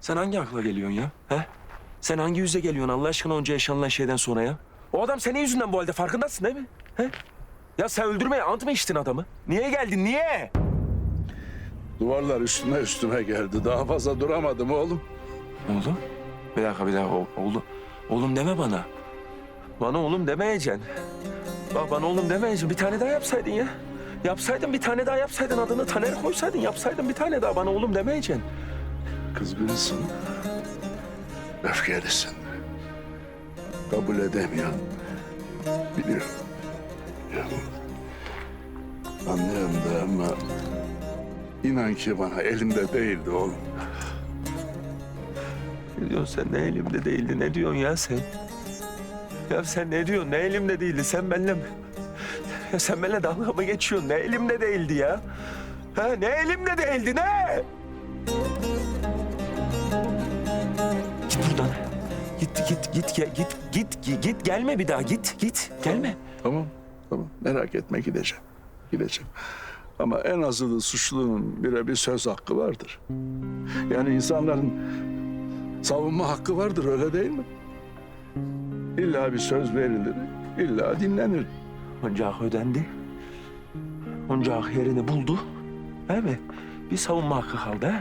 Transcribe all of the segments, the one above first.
Sen hangi akla geliyorsun ya? He? Sen hangi yüzle geliyorsun Allah aşkına onca yaşanılan şeyden sonra ya? O adam senin yüzünden bu halde farkındasın değil mi? He? Ya sen öldürmeye ant mı içtin adamı? Niye geldin niye? Duvarlar üstüne üstüme geldi. Daha fazla duramadım oğlum. Oğlum? Bir dakika bir dakika o- oğlum. Oğlum deme bana. Bana oğlum demeyeceksin. Bak bana oğlum demeyeceksin. Bir tane daha yapsaydın ya. Yapsaydın bir tane daha yapsaydın adını Taner koysaydın yapsaydın bir tane daha bana oğlum demeyeceksin. Kızgınsın. Öfkelisin. Kabul edemiyorsun. Biliyorum. Anlıyorum da ama inan ki bana elimde değildi oğlum. Ne diyorsun sen ne elimde değildi ne diyorsun ya sen? Ya sen ne diyorsun ne elimde değildi sen benimle? Ya sen benimle dalga mı geçiyorsun ne elimde değildi ya? Ha ne elimde değildi ne? Git git git git git git gelme bir daha git git gelme. Tamam, tamam. Merak etme gideceğim. Gideceğim. Ama en azılı suçlunun birebir söz hakkı vardır. Yani insanların savunma hakkı vardır öyle değil mi? İlla bir söz verilir, illa dinlenir. Onca hak ödendi. Onca hak yerini buldu. Değil mi? Bir savunma hakkı kaldı ha?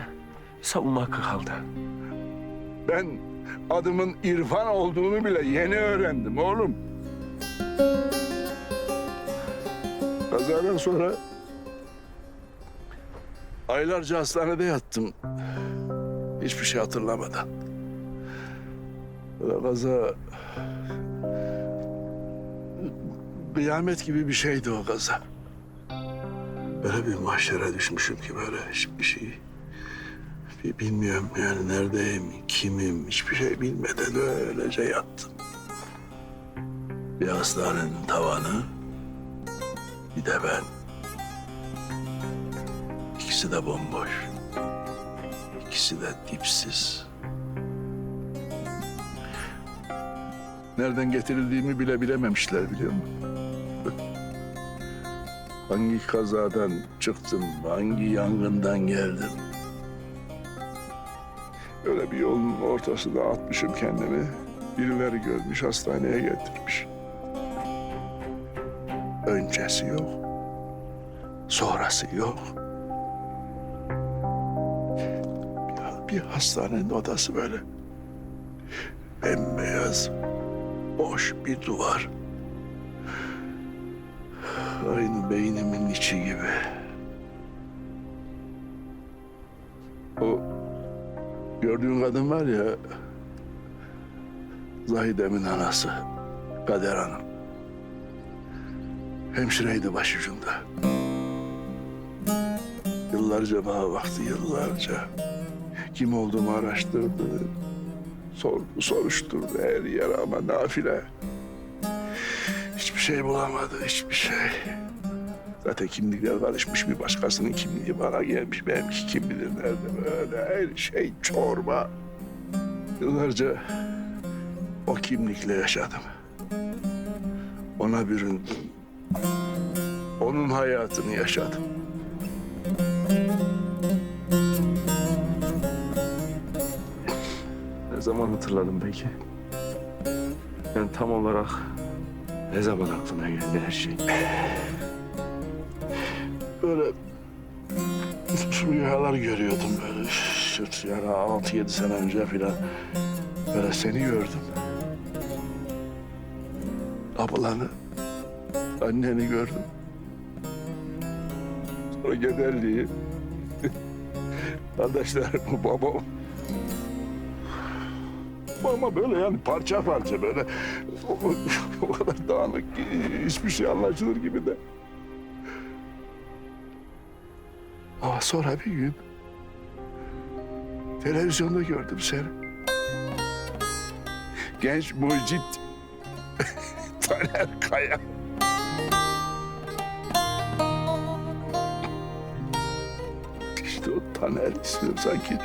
Bir savunma hakkı kaldı. Ben adımın İrfan olduğunu bile yeni öğrendim oğlum. Kazadan sonra aylarca hastanede yattım. Hiçbir şey hatırlamadan. Böyle kaza... Kıyamet gibi bir şeydi o kaza. Böyle bir mahşere düşmüşüm ki böyle hiçbir şey Bi- Bilmiyorum yani neredeyim, kimim, hiçbir şey bilmeden öylece yattım. Bir hastanenin tavanı, bir de ben. İkisi de bomboş. İkisi de dipsiz. Nereden getirildiğimi bile bilememişler biliyor musun? Hangi kazadan çıktım, hangi yangından geldim. Öyle bir yolun ortasında atmışım kendimi. Birileri görmüş, hastaneye getirmiş. Öncesi yok. Sonrası yok. Bir, hastanenin odası böyle. Bembeyaz, boş bir duvar. Aynı beynimin içi gibi. Gördüğün kadın var ya... Zahide'min anası. Kader Hanım. Hemşireydi başucunda. Yıllarca bana baktı, yıllarca. Kim olduğumu araştırdı. Sordu, soruşturdu her yer ama nafile. Hiçbir şey bulamadı, hiçbir şey. Zaten kimlikler karışmış bir başkasının kimliği bana gelmiş. Benimki kim bilir nerede böyle her şey çorba. Yıllarca o kimlikle yaşadım. Ona büründüm. Onun hayatını yaşadım. Ne zaman hatırladın peki? Yani tam olarak ne zaman aklına geldi her şey? Böyle rüyalar görüyordum böyle. Yani altı yedi sene önce falan. Böyle seni gördüm. Ablanı, anneni gördüm. Sonra Gederli'yi, kardeşlerimi, babam. Ama böyle yani parça parça böyle o, o kadar dağınık ki hiçbir şey anlaşılır gibi de. Ama sonra bir gün televizyonda gördüm seni. Genç mucit Taner Kaya. İşte o Taner ismi sanki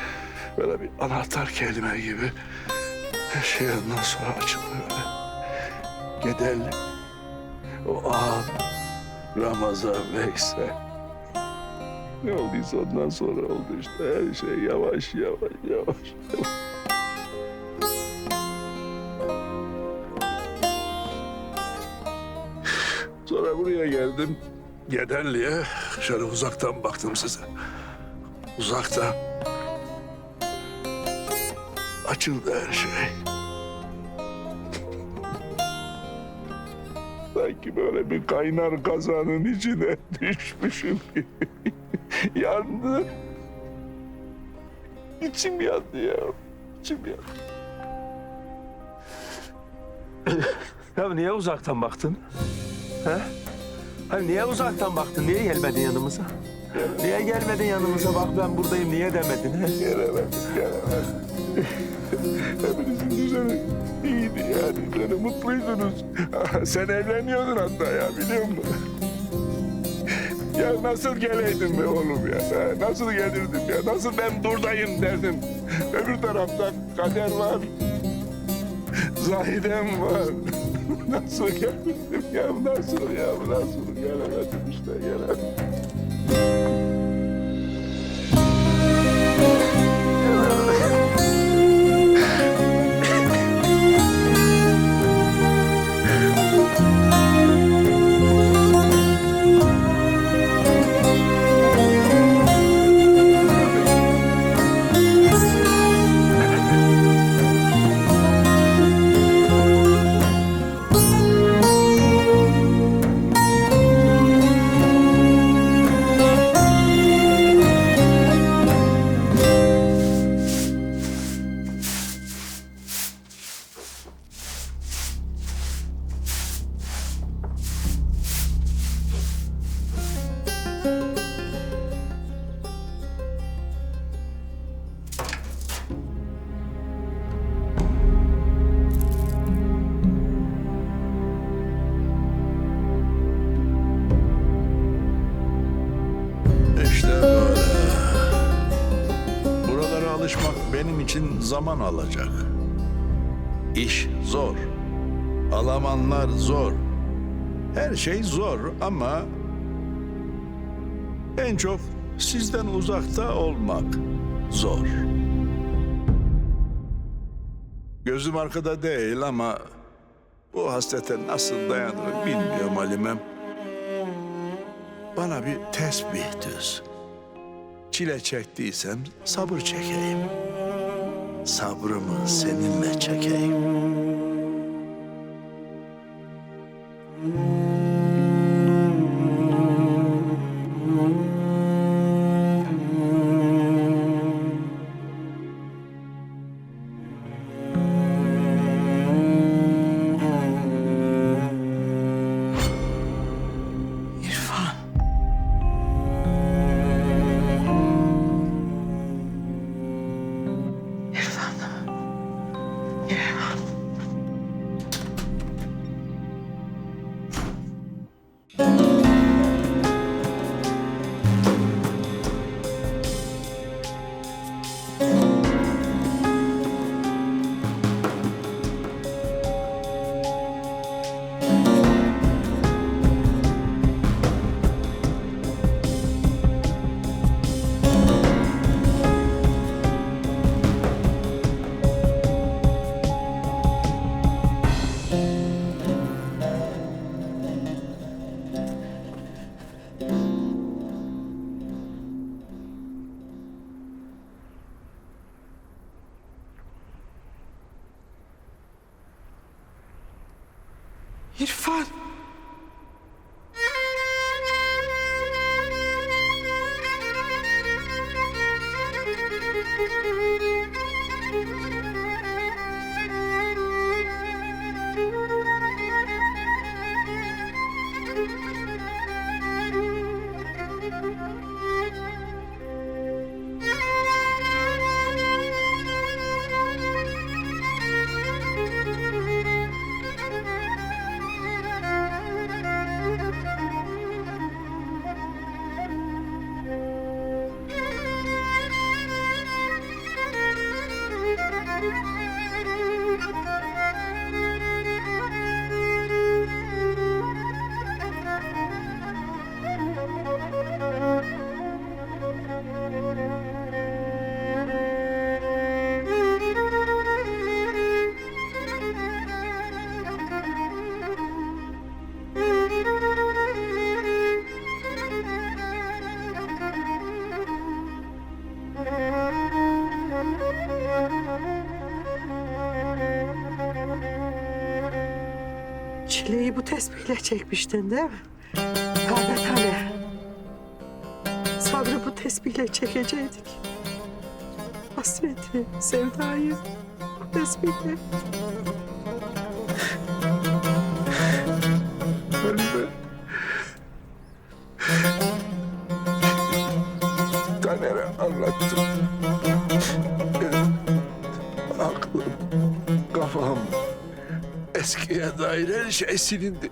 böyle bir anahtar kelime gibi. Her şey ondan sonra açıldı böyle. Gederli. O ağam Ramazan Veysel. Ne olduysa ondan sonra oldu işte. Her şey yavaş yavaş yavaş. Sonra buraya geldim. Gederli'ye şöyle uzaktan baktım size. Uzaktan. Açıldı her şey. Sanki böyle bir kaynar kazanın içine düşmüşüm gibi. yandı. İçim yandı ya. İçim yandı. Ya niye uzaktan baktın? He? Hani niye uzaktan baktın? Niye gelmedin yanımıza? Niye gelmedin yanımıza? Bak ben buradayım. Niye demedin? He? Gelemedim, gelemedim. Hepinizin düzeni iyiydi yani. Böyle mutluydunuz. Sen evleniyordun hatta ya biliyor musun? Ya nasıl geleydin be oğlum ya? Nasıl gelirdim ya? Nasıl ben buradayım derdim. Öbür tarafta kader var. Zahidem var. nasıl gelirdim ya? Nasıl ya? Nasıl gelemedim işte gelemedim. Zaman alacak. İş zor. Alamanlar zor. Her şey zor ama en çok sizden uzakta olmak zor. Gözüm arkada değil ama bu hasrete nasıl dayanırım bilmiyorum Halimem. Bana bir tesbih düz. Çile çektiysem sabır çekeyim. Sabrımı seninle çekeyim. İrfan. Çileyi bu tespihle çekmiştin değil mi? Tane. Sabrı bu tespihle çekecektik. Hasreti, sevdayı bu tespihle. Halime. Taner'e anlattım. Aklım, kafam eskiye dair her şey silindi.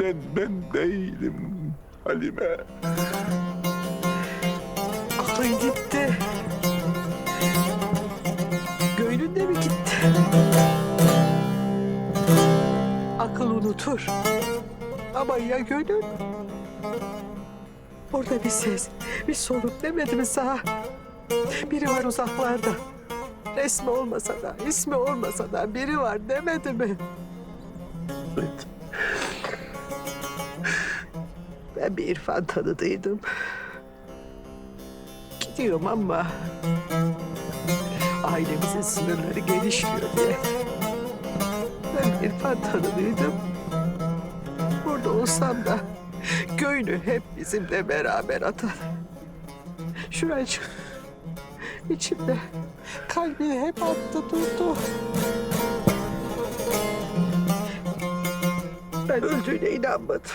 Ben, ben değilim Halime. Aklın gitti. Gönlün mi gitti? Akıl unutur. Ama ya gönül? Orada bir ses, bir soluk demedi mi sana? Biri var uzaklarda. Resmi olmasa da, ismi olmasa da biri var demedi mi? Evet. Ben bir İrfan tanıdıydım. Gidiyorum ama ailemizin sınırları genişliyor diye. Ben İrfan tanıdıydım. Burada olsam da göğünü hep bizimle beraber atar. Şuracık içimde kalbini hep attı durdu. Ben öldüğüne inanmadım.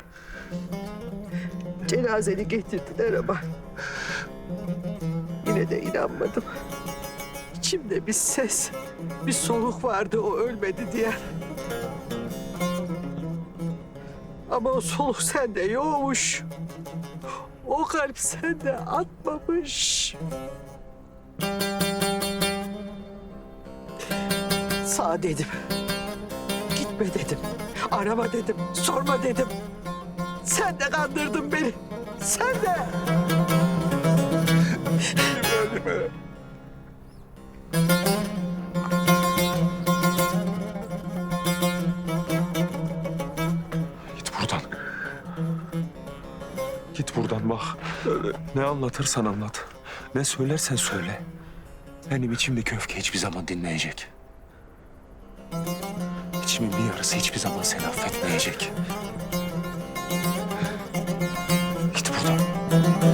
Cenazeni getirdiler ama yine de inanmadım. İçimde bir ses, bir soluk vardı o ölmedi diye. Ama o soluk sende yokmuş. O kalp sende atmamış. Sağ dedim. Gitme dedim. Arama dedim. Sorma dedim. Sen de kandırdın beni. Sen de. Halime. Git buradan. Git buradan bak. Ne anlatırsan anlat. Ne söylersen söyle. Benim içimdeki öfke hiçbir zaman dinmeyecek. İçimin bir yarısı hiçbir zaman seni affetmeyecek. Git buradan.